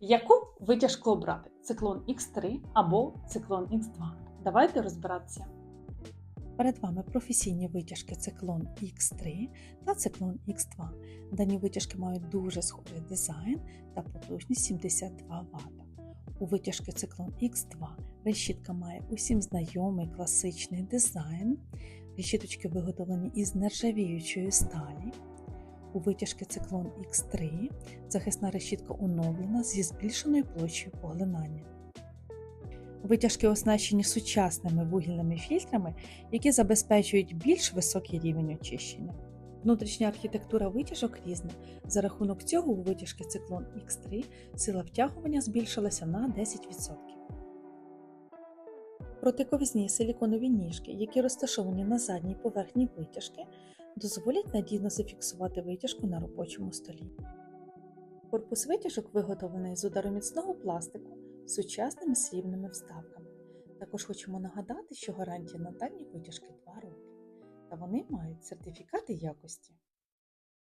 Яку витяжку обрати? Циклон X3 або циклон X2? Давайте розбиратися. Перед вами професійні витяжки циклон X3 та циклон X2. Дані витяжки мають дуже схожий дизайн та потужність 72 Вт. У витяжки циклон X2 решітка має усім знайомий класичний дизайн. Решіточки виготовлені із нержавіючої сталі. У витяжки циклон X3 захисна решітка оновлена зі збільшеною площею поглинання. Витяжки оснащені сучасними вугільними фільтрами, які забезпечують більш високий рівень очищення. Внутрішня архітектура витяжок різна. За рахунок цього у витяжки циклон X3 сила втягування збільшилася на 10%. Протиковізні силіконові ніжки, які розташовані на задній поверхні витяжки, дозволять надійно зафіксувати витяжку на робочому столі. Корпус витяжок виготовлений з удароміцного пластику з сучасними срібними вставками. Також хочемо нагадати, що гарантія на дані витяжки 2 роки, та вони мають сертифікати якості.